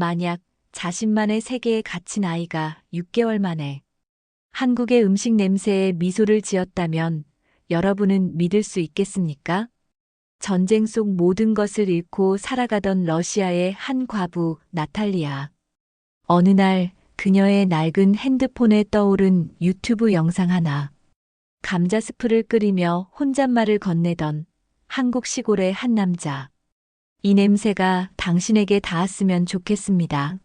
만약 자신만의 세계에 갇힌 아이가 6개월 만에 한국의 음식 냄새에 미소를 지었다면 여러분은 믿을 수 있겠습니까? 전쟁 속 모든 것을 잃고 살아가던 러시아의 한 과부 나탈리아. 어느 날 그녀의 낡은 핸드폰에 떠오른 유튜브 영상 하나. 감자 스프를 끓이며 혼잣말을 건네던 한국 시골의 한 남자. 이 냄새가 당신에게 닿았으면 좋겠습니다.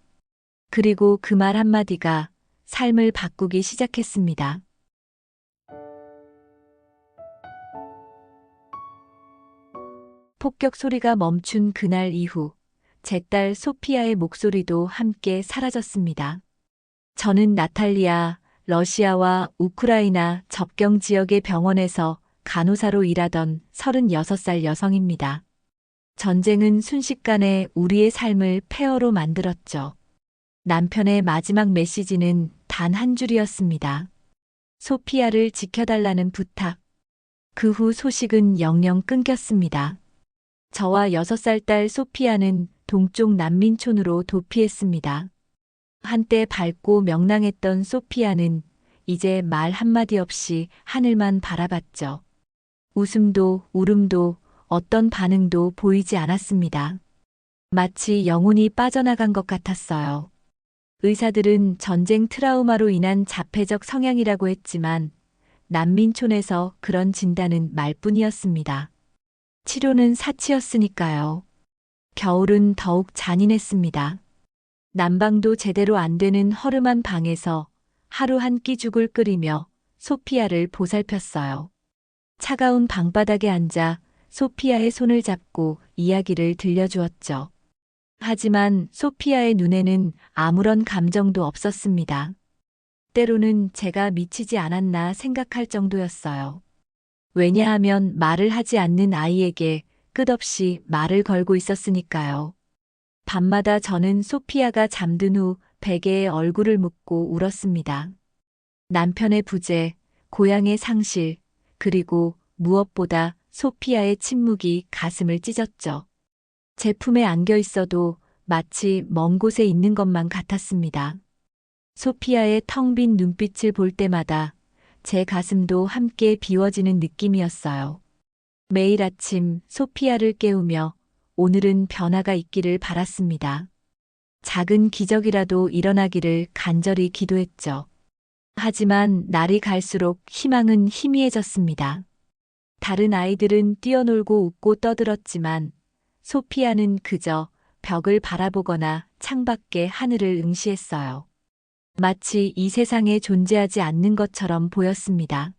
그리고 그 말 한마디가 삶을 바꾸기 시작했습니다. 폭격 소리가 멈춘 그날 이후 제 딸 소피아의 목소리도 함께 사라졌습니다. 저는 나탈리아, 러시아와 우크라이나 접경 지역의 병원에서 간호사로 일하던 36살 여성입니다. 전쟁은 순식간에 우리의 삶을 폐허로 만들었죠. 남편의 마지막 메시지는 단 한 줄이었습니다. 소피아를 지켜달라는 부탁. 그 후 소식은 영영 끊겼습니다. 저와 6살 딸 소피아는 동쪽 난민촌으로 도피했습니다. 한때 밝고 명랑했던 소피아는 이제 말 한마디 없이 하늘만 바라봤죠. 웃음도 울음도 어떤 반응도 보이지 않았습니다. 마치 영혼이 빠져나간 것 같았어요. 의사들은 전쟁 트라우마로 인한 자폐적 성향이라고 했지만 난민촌에서 그런 진단은 말뿐이었습니다. 치료는 사치였으니까요. 겨울은 더욱 잔인했습니다. 난방도 제대로 안 되는 허름한 방에서 하루 한 끼 죽을 끓이며 소피아를 보살폈어요. 차가운 방바닥에 앉아 소피아의 손을 잡고 이야기를 들려주었죠. 하지만 소피아의 눈에는 아무런 감정도 없었습니다. 때로는 제가 미치지 않았나 생각할 정도였어요. 왜냐하면 말을 하지 않는 아이에게 끝없이 말을 걸고 있었으니까요. 밤마다 저는 소피아가 잠든 후 베개에 얼굴을 묻고 울었습니다. 남편의 부재, 고향의 상실, 그리고 무엇보다 소피아의 침묵이 가슴을 찢었죠. 제 품에 안겨 있어도 마치 먼 곳에 있는 것만 같았습니다. 소피아의 텅 빈 눈빛을 볼 때마다 제 가슴도 함께 비워지는 느낌이었어요. 매일 아침 소피아를 깨우며 오늘은 변화가 있기를 바랐습니다. 작은 기적이라도 일어나기를 간절히 기도했죠. 하지만 날이 갈수록 희망은 희미해졌습니다. 다른 아이들은 뛰어놀고 웃고 떠들었지만 소피아는 그저 벽을 바라보거나 창밖의 하늘을 응시했어요. 마치 이 세상에 존재하지 않는 것처럼 보였습니다.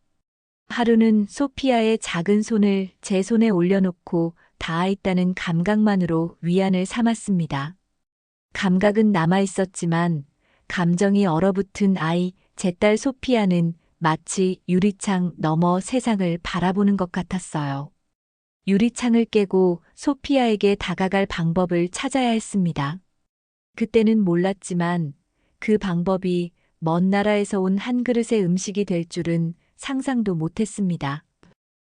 하루는 소피아의 작은 손을 제 손에 올려놓고 닿아 있다는 감각만으로 위안을 삼았습니다. 감각은 남아 있었지만 감정이 얼어붙은 아이, 제 딸 소피아는 마치 유리창 너머 세상을 바라보는 것 같았어요. 유리창을 깨고 소피아에게 다가갈 방법을 찾아야 했습니다. 그때는 몰랐지만 그 방법이 먼 나라에서 온 한 그릇의 음식이 될 줄은 상상도 못했습니다.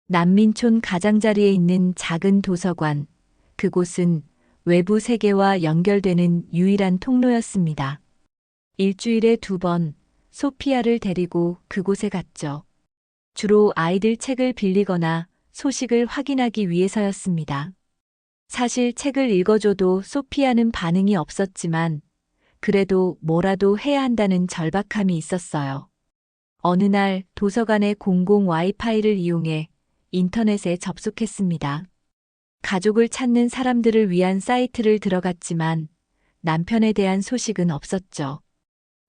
난민촌 가장자리에 있는 작은 도서관. 그곳은 외부 세계와 연결되는 유일한 통로였습니다. 일주일에 두 번 소피아를 데리고 그곳에 갔죠. 주로 아이들 책을 빌리거나 소식을 확인하기 위해서였습니다. 사실 책을 읽어줘도 소피아는 반응이 없었지만 그래도 뭐라도 해야 한다는 절박함이 있었어요. 어느 날 도서관의 공공 와이파이를 이용해 인터넷에 접속했습니다. 가족을 찾는 사람들을 위한 사이트를 들어갔지만 남편에 대한 소식은 없었죠.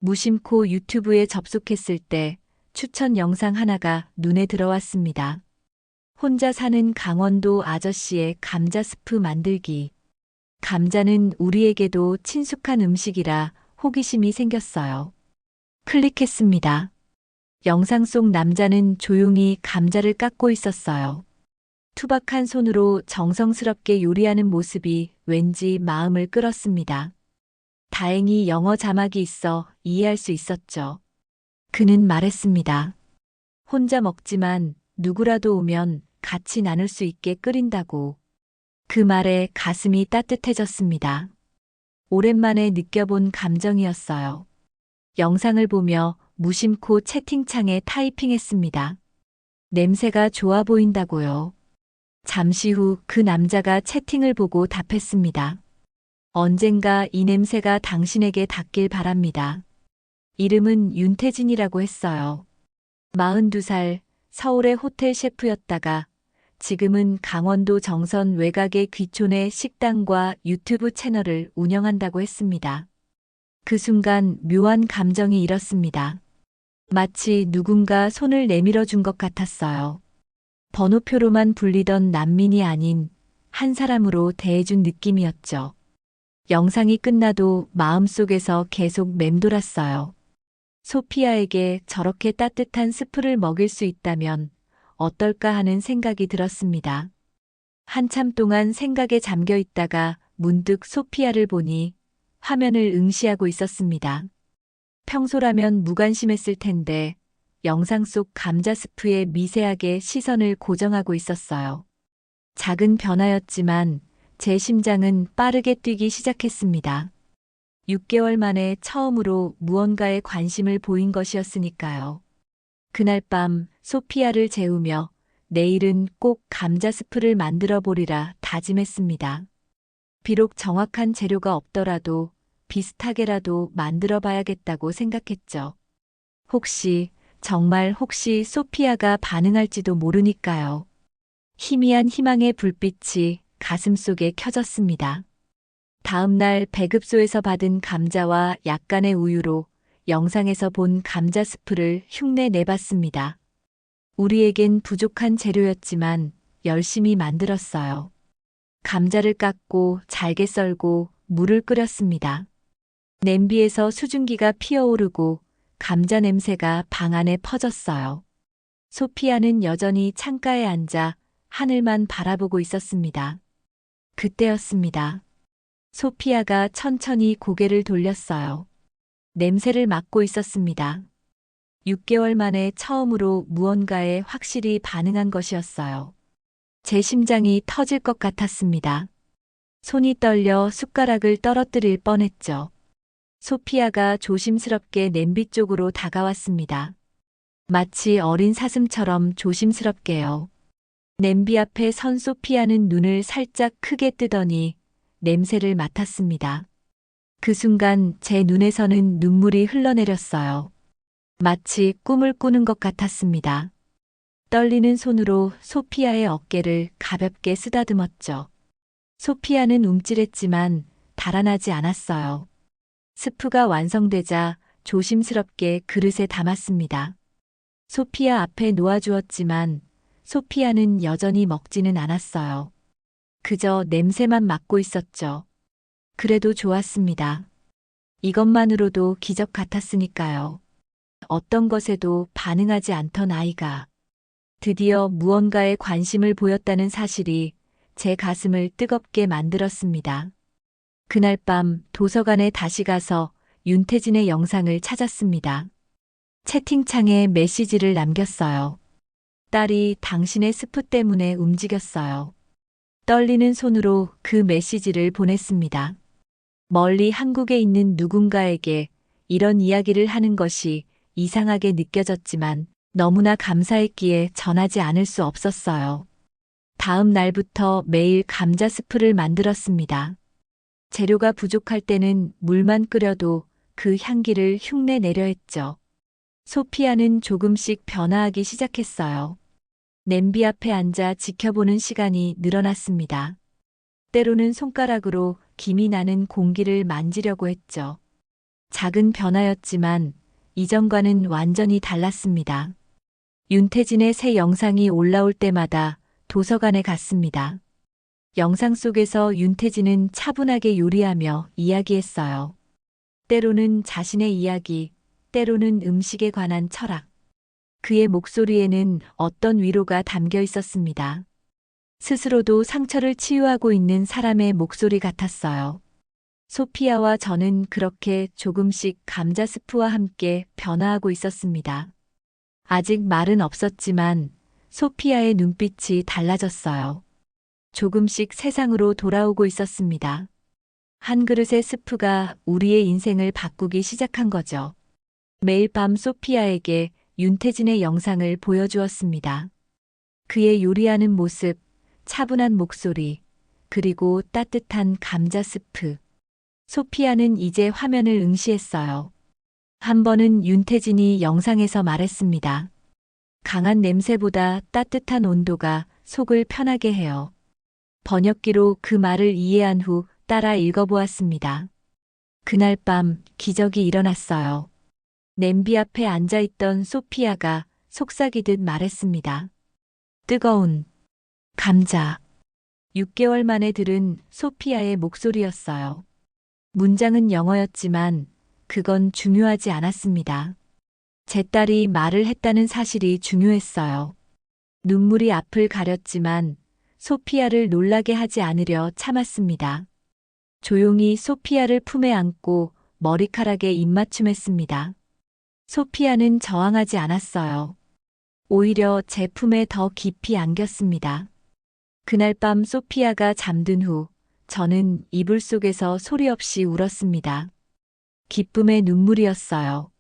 무심코 유튜브에 접속했을 때 추천 영상 하나가 눈에 들어왔습니다. 혼자 사는 강원도 아저씨의 감자 스프 만들기. 감자는 우리에게도 친숙한 음식이라 호기심이 생겼어요. 클릭했습니다. 영상 속 남자는 조용히 감자를 깎고 있었어요. 투박한 손으로 정성스럽게 요리하는 모습이 왠지 마음을 끌었습니다. 다행히 영어 자막이 있어 이해할 수 있었죠. 그는 말했습니다. 혼자 먹지만 누구라도 오면 같이 나눌 수 있게 끓인다고. 그 말에 가슴이 따뜻해졌습니다. 오랜만에 느껴본 감정이었어요. 영상을 보며 무심코 채팅창에 타이핑했습니다. 냄새가 좋아 보인다고요. 잠시 후 그 남자가 채팅을 보고 답했습니다. 언젠가 이 냄새가 당신에게 닿길 바랍니다. 이름은 윤태진이라고 했어요. 42살 서울의 호텔 셰프였다가 지금은 강원도 정선 외곽의 귀촌의 식당과 유튜브 채널을 운영한다고 했습니다. 그 순간 묘한 감정이 일었습니다. 마치 누군가 손을 내밀어 준 것 같았어요. 번호표로만 불리던 난민이 아닌 한 사람으로 대해준 느낌이었죠. 영상이 끝나도 마음속에서 계속 맴돌았어요. 소피아에게 저렇게 따뜻한 스프를 먹일 수 있다면 어떨까 하는 생각이 들었습니다. 한참 동안 생각에 잠겨 있다가 문득 소피아를 보니 화면을 응시하고 있었습니다. 평소라면 무관심했을 텐데 영상 속 감자 스프에 미세하게 시선을 고정하고 있었어요. 작은 변화였지만 제 심장은 빠르게 뛰기 시작했습니다. 6개월 만에 처음으로 무언가에 관심을 보인 것이었으니까요. 그날 밤 소피아를 재우며 내일은 꼭 감자 스프를 만들어 보리라 다짐했습니다. 비록 정확한 재료가 없더라도 비슷하게라도 만들어 봐야겠다고 생각했죠. 혹시, 정말 혹시 소피아가 반응할지도 모르니까요. 희미한 희망의 불빛이 가슴 속에 켜졌습니다. 다음 날 배급소에서 받은 감자와 약간의 우유로 영상에서 본 감자 스프를 흉내 내봤습니다. 우리에겐 부족한 재료였지만 열심히 만들었어요. 감자를 깎고 잘게 썰고 물을 끓였습니다. 냄비에서 수증기가 피어오르고 감자 냄새가 방 안에 퍼졌어요. 소피아는 여전히 창가에 앉아 하늘만 바라보고 있었습니다. 그때였습니다. 소피아가 천천히 고개를 돌렸어요. 냄새를 맡고 있었습니다. 6개월 만에 처음으로 무언가에 확실히 반응한 것이었어요. 제 심장이 터질 것 같았습니다. 손이 떨려 숟가락을 떨어뜨릴 뻔했죠. 소피아가 조심스럽게 냄비 쪽으로 다가왔습니다. 마치 어린 사슴처럼 조심스럽게요. 냄비 앞에 선 소피아는 눈을 살짝 크게 뜨더니 냄새를 맡았습니다. 그 순간 제 눈에서는 눈물이 흘러내렸어요. 마치 꿈을 꾸는 것 같았습니다. 떨리는 손으로 소피아의 어깨를 가볍게 쓰다듬었죠. 소피아는 움찔했지만 달아나지 않았어요. 스프가 완성되자 조심스럽게 그릇에 담았습니다. 소피아 앞에 놓아주었지만 소피아는 여전히 먹지는 않았어요. 그저 냄새만 맡고 있었죠. 그래도 좋았습니다. 이것만으로도 기적 같았으니까요. 어떤 것에도 반응하지 않던 아이가 드디어 무언가에 관심을 보였다는 사실이 제 가슴을 뜨겁게 만들었습니다. 그날 밤 도서관에 다시 가서 윤태진의 영상을 찾았습니다. 채팅창에 메시지를 남겼어요. 딸이 당신의 스프 때문에 움직였어요. 떨리는 손으로 그 메시지를 보냈습니다. 멀리 한국에 있는 누군가에게 이런 이야기를 하는 것이 이상하게 느껴졌지만 너무나 감사했기에 전하지 않을 수 없었어요. 다음 날부터 매일 감자 스프를 만들었습니다. 재료가 부족할 때는 물만 끓여도 그 향기를 흉내 내려 했죠. 소피아는 조금씩 변화하기 시작했어요. 냄비 앞에 앉아 지켜보는 시간이 늘어났습니다. 때로는 손가락으로 김이 나는 공기를 만지려고 했죠. 작은 변화였지만 이전과는 완전히 달랐습니다. 윤태진의 새 영상이 올라올 때마다 도서관에 갔습니다. 영상 속에서 윤태진은 차분하게 요리하며 이야기했어요. 때로는 자신의 이야기, 때로는 음식에 관한 철학. 그의 목소리에는 어떤 위로가 담겨 있었습니다. 스스로도 상처를 치유하고 있는 사람의 목소리 같았어요. 소피아와 저는 그렇게 조금씩 감자 스프와 함께 변화하고 있었습니다. 아직 말은 없었지만 소피아의 눈빛이 달라졌어요. 조금씩 세상으로 돌아오고 있었습니다. 한 그릇의 스프가 우리의 인생을 바꾸기 시작한 거죠. 매일 밤 소피아에게 윤태진의 영상을 보여주었습니다. 그의 요리하는 모습, 차분한 목소리, 그리고 따뜻한 감자 스프. 소피아는 이제 화면을 응시했어요. 한 번은 윤태진이 영상에서 말했습니다. 강한 냄새보다 따뜻한 온도가 속을 편하게 해요. 번역기로 그 말을 이해한 후 따라 읽어보았습니다. 그날 밤 기적이 일어났어요. 냄비 앞에 앉아있던 소피아가 속삭이듯 말했습니다. 뜨거운 감자. 6개월 만에 들은 소피아의 목소리였어요. 문장은 영어였지만 그건 중요하지 않았습니다. 제 딸이 말을 했다는 사실이 중요했어요. 눈물이 앞을 가렸지만 소피아를 놀라게 하지 않으려 참았습니다. 조용히 소피아를 품에 안고 머리카락에 입맞춤했습니다. 소피아는 저항하지 않았어요. 오히려 제 품에 더 깊이 안겼습니다. 그날 밤 소피아가 잠든 후 저는 이불 속에서 소리 없이 울었습니다. 기쁨의 눈물이었어요.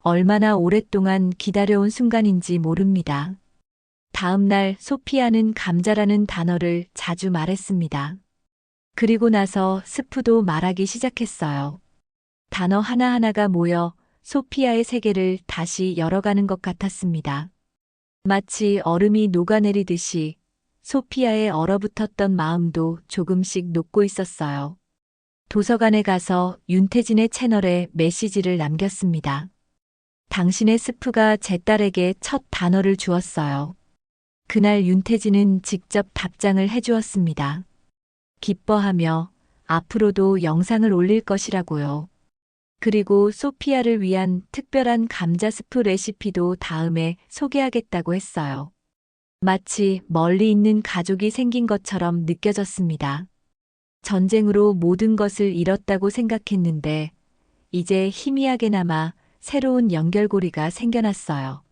얼마나 오랫동안 기다려온 순간인지 모릅니다. 다음 날 소피아는 감자라는 단어를 자주 말했습니다. 그리고 나서 스프도 말하기 시작했어요. 단어 하나하나가 모여 소피아의 세계를 다시 열어가는 것 같았습니다. 마치 얼음이 녹아내리듯이 소피아의 얼어붙었던 마음도 조금씩 녹고 있었어요. 도서관에 가서 윤태진의 채널에 메시지를 남겼습니다. 당신의 스프가 제 딸에게 첫 단어를 주었어요. 그날 윤태진은 직접 답장을 해주었습니다. 기뻐하며 앞으로도 영상을 올릴 것이라고요. 그리고 소피아를 위한 특별한 감자 스프 레시피도 다음에 소개하겠다고 했어요. 마치 멀리 있는 가족이 생긴 것처럼 느껴졌습니다. 전쟁으로 모든 것을 잃었다고 생각했는데 이제 희미하게나마 새로운 연결고리가 생겨났어요.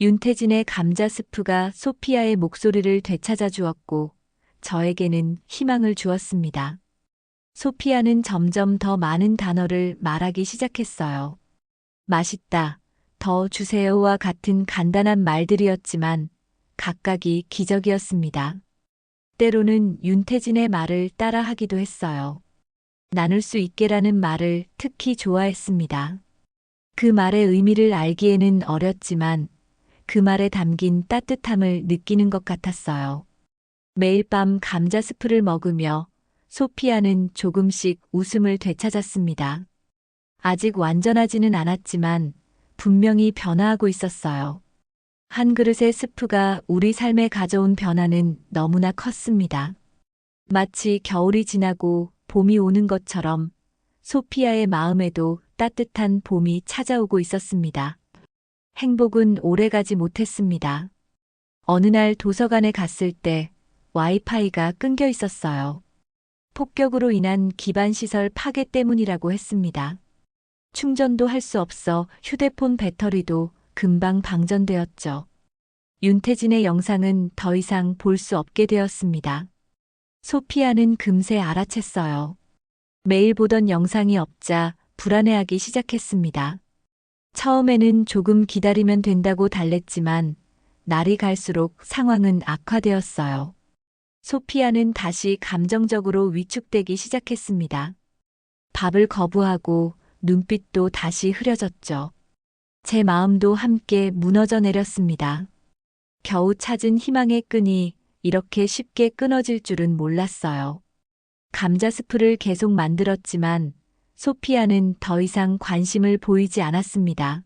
윤태진의 감자 스프가 소피아의 목소리를 되찾아 주었고 저에게는 희망을 주었습니다. 소피아는 점점 더 많은 단어를 말하기 시작했어요. 맛있다, 더 주세요와 같은 간단한 말들이었지만 각각이 기적이었습니다. 때로는 윤태진의 말을 따라하기도 했어요. 나눌 수 있게라는 말을 특히 좋아했습니다. 그 말의 의미를 알기에는 어렸지만 그 말에 담긴 따뜻함을 느끼는 것 같았어요. 매일 밤 감자 스프를 먹으며 소피아는 조금씩 웃음을 되찾았습니다. 아직 완전하지는 않았지만 분명히 변화하고 있었어요. 한 그릇의 스프가 우리 삶에 가져온 변화는 너무나 컸습니다. 마치 겨울이 지나고 봄이 오는 것처럼 소피아의 마음에도 따뜻한 봄이 찾아오고 있었습니다. 행복은 오래가지 못했습니다. 어느 날 도서관에 갔을 때 와이파이가 끊겨 있었어요. 폭격으로 인한 기반시설 파괴 때문이라고 했습니다. 충전도 할 수 없어 휴대폰 배터리도 금방 방전되었죠. 윤태진의 영상은 더 이상 볼 수 없게 되었습니다. 소피아는 금세 알아챘어요. 매일 보던 영상이 없자 불안해하기 시작했습니다. 처음에는 조금 기다리면 된다고 달랬지만 날이 갈수록 상황은 악화되었어요. 소피아는 다시 감정적으로 위축되기 시작했습니다. 밥을 거부하고 눈빛도 다시 흐려졌죠. 제 마음도 함께 무너져 내렸습니다. 겨우 찾은 희망의 끈이 이렇게 쉽게 끊어질 줄은 몰랐어요. 감자 스프를 계속 만들었지만 소피아는 더 이상 관심을 보이지 않았습니다.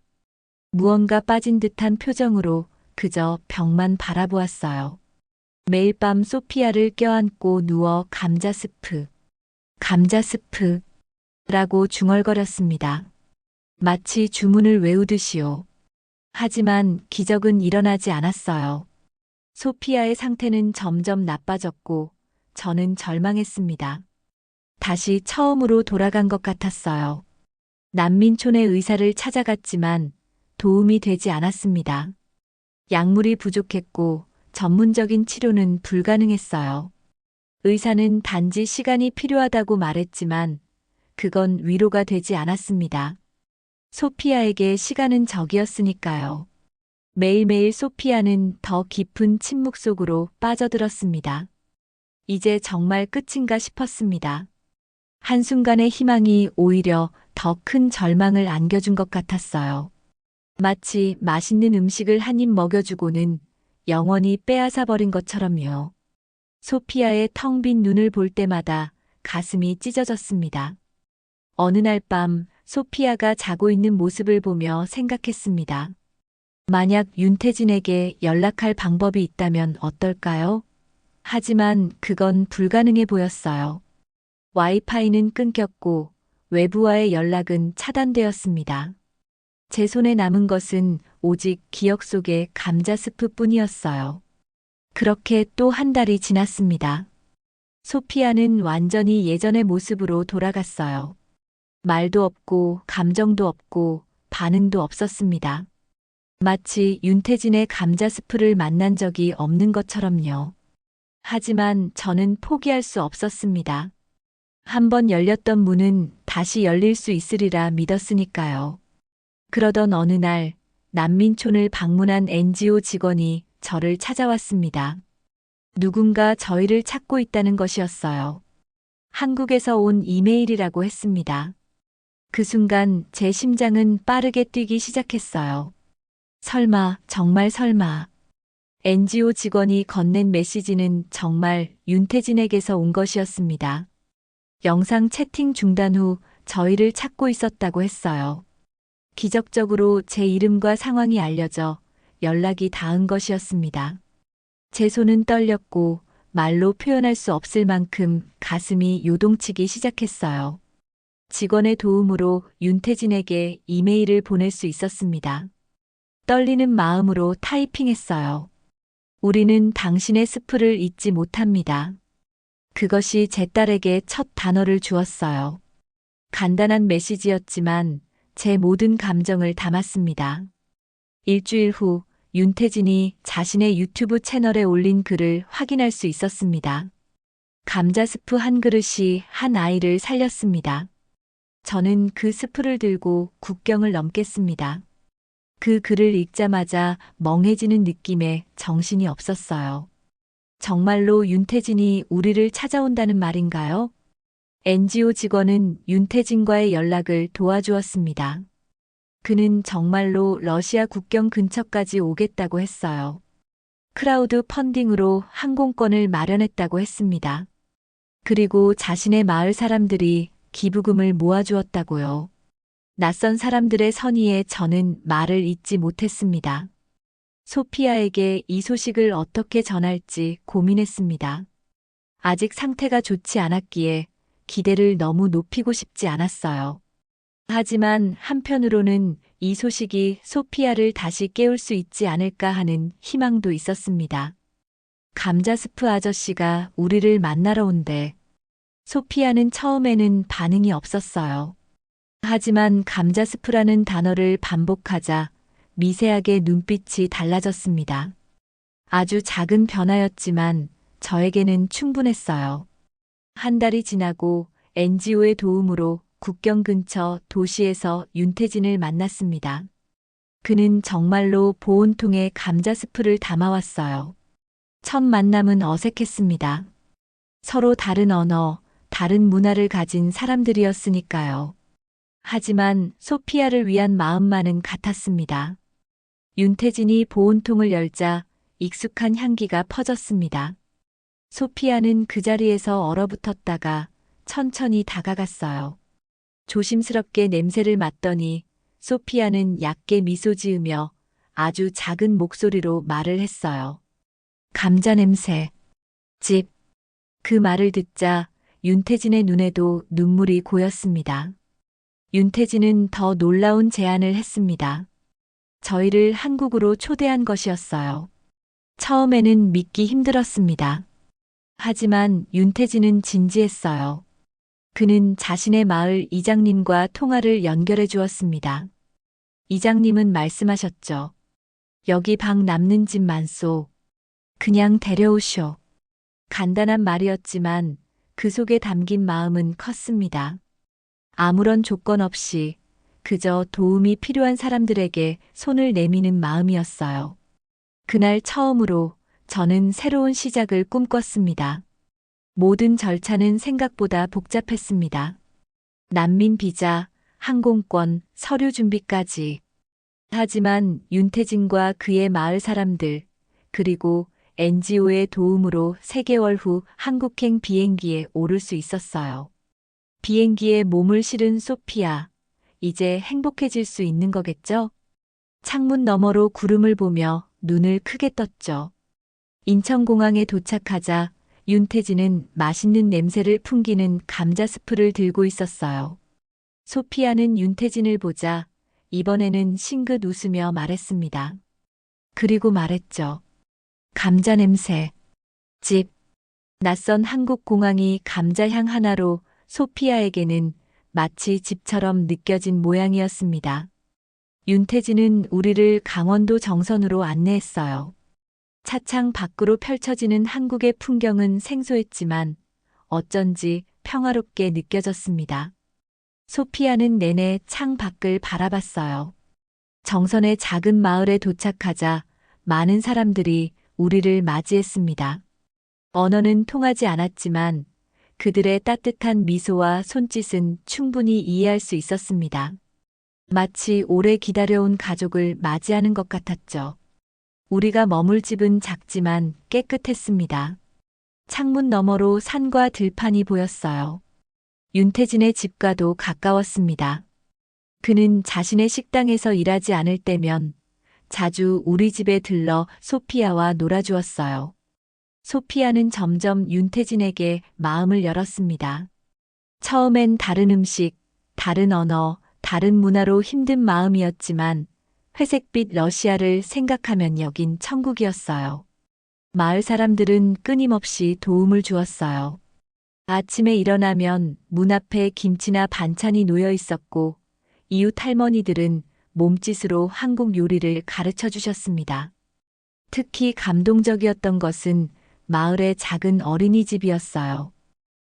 무언가 빠진 듯한 표정으로 그저 벽만 바라보았어요. 매일 밤 소피아를 껴안고 누워 감자 스프, 감자 스프 라고 중얼거렸습니다. 마치 주문을 외우듯이요. 하지만 기적은 일어나지 않았어요. 소피아의 상태는 점점 나빠졌고 저는 절망했습니다. 다시 처음으로 돌아간 것 같았어요. 난민촌의 의사를 찾아갔지만 도움이 되지 않았습니다. 약물이 부족했고 전문적인 치료는 불가능했어요. 의사는 단지 시간이 필요하다고 말했지만 그건 위로가 되지 않았습니다. 소피아에게 시간은 적이었으니까요. 매일매일 소피아는 더 깊은 침묵 속으로 빠져들었습니다. 이제 정말 끝인가 싶었습니다. 한순간의 희망이 오히려 더 큰 절망을 안겨준 것 같았어요. 마치 맛있는 음식을 한 입 먹여주고는 영원히 빼앗아 버린 것처럼요. 소피아의 텅 빈 눈을 볼 때마다 가슴이 찢어졌습니다. 어느 날 밤 소피아가 자고 있는 모습을 보며 생각했습니다. 만약 윤태진에게 연락할 방법이 있다면 어떨까요? 하지만 그건 불가능해 보였어요. 와이파이는 끊겼고 외부와의 연락은 차단되었습니다. 제 손에 남은 것은 오직 기억 속의 감자 스프 뿐이었어요. 그렇게 또 한 달이 지났습니다. 소피아는 완전히 예전의 모습으로 돌아갔어요. 말도 없고 감정도 없고 반응도 없었습니다. 마치 윤태진의 감자 스프를 만난 적이 없는 것처럼요. 하지만 저는 포기할 수 없었습니다. 한번 열렸던 문은 다시 열릴 수 있으리라 믿었으니까요. 그러던 어느 날 난민촌을 방문한 NGO 직원이 저를 찾아왔습니다. 누군가 저희를 찾고 있다는 것이었어요. 한국에서 온 이메일이라고 했습니다. 그 순간 제 심장은 빠르게 뛰기 시작했어요. 설마, 정말 설마. NGO 직원이 건넨 메시지는 정말 윤태진에게서 온 것이었습니다. 영상 채팅 중단 후 저희를 찾고 있었다고 했어요. 기적적으로 제 이름과 상황이 알려져 연락이 닿은 것이었습니다. 제 손은 떨렸고 말로 표현할 수 없을 만큼 가슴이 요동치기 시작했어요. 직원의 도움으로 윤태진에게 이메일을 보낼 수 있었습니다. 떨리는 마음으로 타이핑했어요. 우리는 당신의 스프를 잊지 못합니다. 그것이 제 딸에게 첫 단어를 주었어요. 간단한 메시지였지만 제 모든 감정을 담았습니다. 일주일 후 윤태진이 자신의 유튜브 채널에 올린 글을 확인할 수 있었습니다. 감자 스프 한 그릇이 한 아이를 살렸습니다. 저는 그 스프를 들고 국경을 넘겠습니다. 그 글을 읽자마자 멍해지는 느낌에 정신이 없었어요. 정말로 윤태진이 우리를 찾아온다는 말인가요? NGO 직원은 윤태진과의 연락을 도와주었습니다. 그는 정말로 러시아 국경 근처까지 오겠다고 했어요. 크라우드 펀딩으로 항공권을 마련했다고 했습니다. 그리고 자신의 마을 사람들이 기부금을 모아주었다고요. 낯선 사람들의 선의에 저는 말을 잇지 못했습니다. 소피아에게 이 소식을 어떻게 전할지 고민했습니다. 아직 상태가 좋지 않았기에 기대를 너무 높이고 싶지 않았어요. 하지만 한편으로는 이 소식이 소피아를 다시 깨울 수 있지 않을까 하는 희망도 있었습니다. 감자 스프 아저씨가 우리를 만나러 온대. 소피아는 처음에는 반응이 없었어요. 하지만 감자 스프라는 단어를 반복하자 미세하게 눈빛이 달라졌습니다. 아주 작은 변화였지만 저에게는 충분했어요. 한 달이 지나고 NGO의 도움으로 국경 근처 도시에서 윤태진을 만났습니다. 그는 정말로 보온통에 감자 스프를 담아왔어요. 첫 만남은 어색했습니다. 서로 다른 언어, 다른 문화를 가진 사람들이었으니까요. 하지만 소피아를 위한 마음만은 같았습니다. 윤태진이 보온통을 열자 익숙한 향기가 퍼졌습니다. 소피아는 그 자리에서 얼어붙었다가 천천히 다가갔어요. 조심스럽게 냄새를 맡더니 소피아는 얕게 미소 지으며 아주 작은 목소리로 말을 했어요. 감자 냄새. 집. 그 말을 듣자 윤태진의 눈에도 눈물이 고였습니다. 윤태진은 더 놀라운 제안을 했습니다. 저희를 한국으로 초대한 것이었어요. 처음에는 믿기 힘들었습니다. 하지만 윤태진은 진지했어요. 그는 자신의 마을 이장님과 통화를 연결해 주었습니다. 이장님은 말씀하셨죠. 여기 방 남는 집 많소. 그냥 데려오쇼. 간단한 말이었지만 그 속에 담긴 마음은 컸습니다. 아무런 조건 없이 그저 도움이 필요한 사람들에게 손을 내미는 마음이었어요. 그날 처음으로 저는 새로운 시작을 꿈꿨습니다. 모든 절차는 생각보다 복잡했습니다. 난민 비자, 항공권, 서류 준비까지. 하지만 윤태진과 그의 마을 사람들, 그리고 NGO의 도움으로 3개월 후 한국행 비행기에 오를 수 있었어요. 비행기에 몸을 실은 소피아. 이제 행복해질 수 있는 거겠죠? 창문 너머로 구름을 보며 눈을 크게 떴죠. 인천공항에 도착하자 윤태진은 맛있는 냄새를 풍기는 감자 스프를 들고 있었어요. 소피아는 윤태진을 보자 이번에는 싱긋 웃으며 말했습니다. 그리고 말했죠. 감자 냄새. 집. 낯선 한국 공항이 감자향 하나로 소피아에게는 마치 집처럼 느껴진 모양이었습니다. 윤태진은 우리를 강원도 정선으로 안내했어요. 차창 밖으로 펼쳐지는 한국의 풍경은 생소했지만 어쩐지 평화롭게 느껴졌습니다. 소피아는 내내 창 밖을 바라봤어요. 정선의 작은 마을에 도착하자 많은 사람들이 우리를 맞이했습니다. 언어는 통하지 않았지만 그들의 따뜻한 미소와 손짓은 충분히 이해할 수 있었습니다. 마치 오래 기다려온 가족을 맞이하는 것 같았죠. 우리가 머물 집은 작지만 깨끗했습니다. 창문 너머로 산과 들판이 보였어요. 윤태진의 집과도 가까웠습니다. 그는 자신의 식당에서 일하지 않을 때면 자주 우리 집에 들러 소피아와 놀아주었어요. 소피아는 점점 윤태진에게 마음을 열었습니다. 처음엔 다른 음식, 다른 언어, 다른 문화로 힘든 마음이었지만 회색빛 러시아를 생각하면 여긴 천국이었어요. 마을 사람들은 끊임없이 도움을 주었어요. 아침에 일어나면 문 앞에 김치나 반찬이 놓여 있었고 이웃 할머니들은 몸짓으로 한국 요리를 가르쳐 주셨습니다. 특히 감동적이었던 것은 마을의 작은 어린이집이었어요.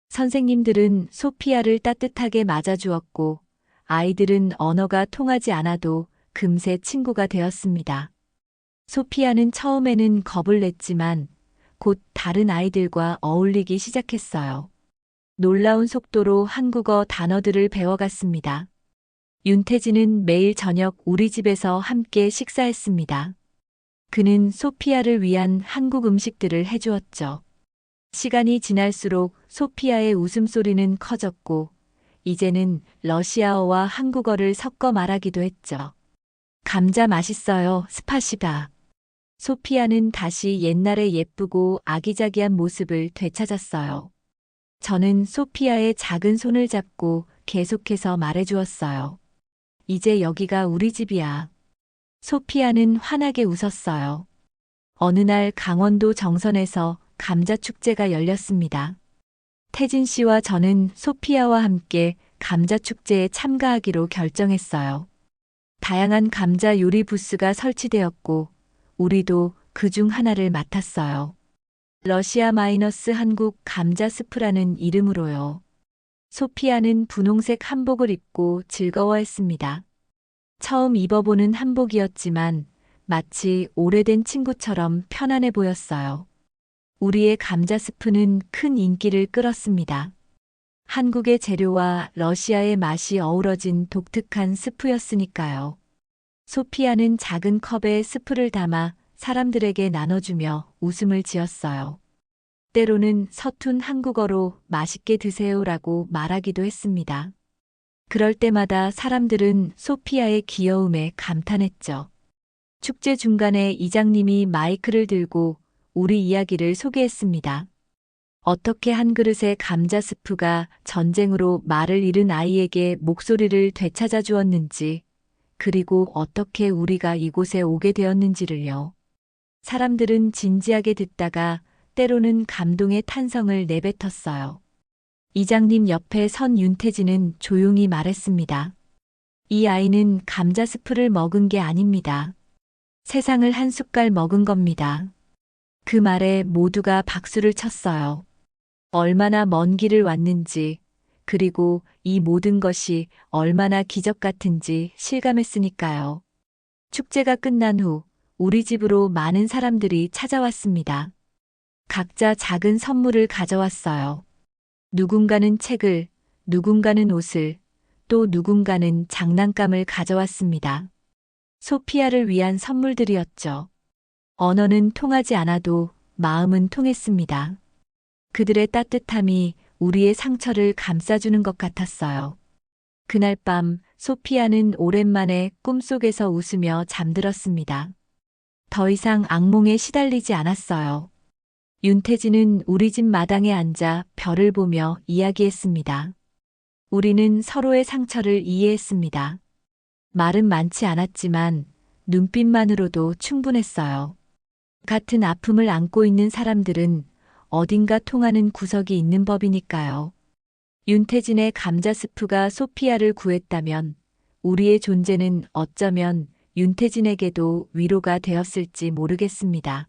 선생님들은 소피아를 따뜻하게 맞아주었고 아이들은 언어가 통하지 않아도 금세 친구가 되었습니다. 소피아는 처음에는 겁을 냈지만 곧 다른 아이들과 어울리기 시작했어요. 놀라운 속도로 한국어 단어들을 배워갔습니다. 윤태진은 매일 저녁 우리 집에서 함께 식사했습니다. 그는 소피아를 위한 한국 음식들을 해주었죠. 시간이 지날수록 소피아의 웃음소리는 커졌고, 이제는 러시아어와 한국어를 섞어 말하기도 했죠. 감자 맛있어요, 스파시바. 소피아는 다시 옛날의 예쁘고 아기자기한 모습을 되찾았어요. 저는 소피아의 작은 손을 잡고 계속해서 말해주었어요. 이제 여기가 우리 집이야. 소피아는 환하게 웃었어요. 어느 날 강원도 정선에서 감자 축제가 열렸습니다. 태진 씨와 저는 소피아와 함께 감자 축제에 참가하기로 결정했어요. 다양한 감자 요리 부스가 설치되었고, 우리도 그 중 하나를 맡았어요. 러시아 마이너스 한국 감자 스프라는 이름으로요. 소피아는 분홍색 한복을 입고 즐거워했습니다. 처음 입어보는 한복이었지만 마치 오래된 친구처럼 편안해 보였어요. 우리의 감자 스프는 큰 인기를 끌었습니다. 한국의 재료와 러시아의 맛이 어우러진 독특한 스프였으니까요. 소피아는 작은 컵에 스프를 담아 사람들에게 나눠주며 웃음을 지었어요. 때로는 서툰 한국어로 맛있게 드세요라고 말하기도 했습니다. 그럴 때마다 사람들은 소피아의 귀여움에 감탄했죠. 축제 중간에 이장님이 마이크를 들고 우리 이야기를 소개했습니다. 어떻게 한 그릇의 감자 스프가 전쟁으로 말을 잃은 아이에게 목소리를 되찾아 주었는지, 그리고 어떻게 우리가 이곳에 오게 되었는지를요. 사람들은 진지하게 듣다가 때로는 감동의 탄성을 내뱉었어요. 이장님 옆에 선 윤태진은 조용히 말했습니다. 이 아이는 감자 스프를 먹은 게 아닙니다. 세상을 한 숟갈 먹은 겁니다. 그 말에 모두가 박수를 쳤어요. 얼마나 먼 길을 왔는지, 그리고 이 모든 것이 얼마나 기적 같은지 실감했으니까요. 축제가 끝난 후 우리 집으로 많은 사람들이 찾아왔습니다. 각자 작은 선물을 가져왔어요. 누군가는 책을, 누군가는 옷을, 또 누군가는 장난감을 가져왔습니다. 소피아를 위한 선물들이었죠. 언어는 통하지 않아도 마음은 통했습니다. 그들의 따뜻함이 우리의 상처를 감싸주는 것 같았어요. 그날 밤 소피아는 오랜만에 꿈속에서 웃으며 잠들었습니다. 더 이상 악몽에 시달리지 않았어요. 윤태진은 우리 집 마당에 앉아 별을 보며 이야기했습니다. 우리는 서로의 상처를 이해했습니다. 말은 많지 않았지만 눈빛만으로도 충분했어요. 같은 아픔을 안고 있는 사람들은 어딘가 통하는 구석이 있는 법이니까요. 윤태진의 감자 스프가 소피아를 구했다면 우리의 존재는 어쩌면 윤태진에게도 위로가 되었을지 모르겠습니다.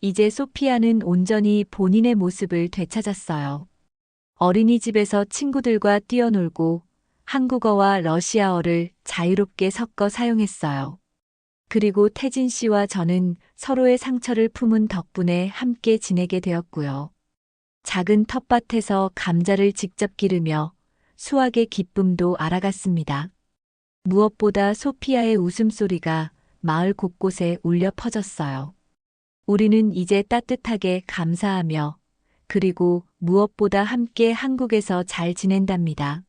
이제 소피아는 온전히 본인의 모습을 되찾았어요. 어린이집에서 친구들과 뛰어놀고 한국어와 러시아어를 자유롭게 섞어 사용했어요. 그리고 태진 씨와 저는 서로의 상처를 품은 덕분에 함께 지내게 되었고요. 작은 텃밭에서 감자를 직접 기르며 수확의 기쁨도 알아갔습니다. 무엇보다 소피아의 웃음소리가 마을 곳곳에 울려 퍼졌어요. 우리는 이제 따뜻하게 감사하며 그리고 무엇보다 함께 한국에서 잘 지낸답니다.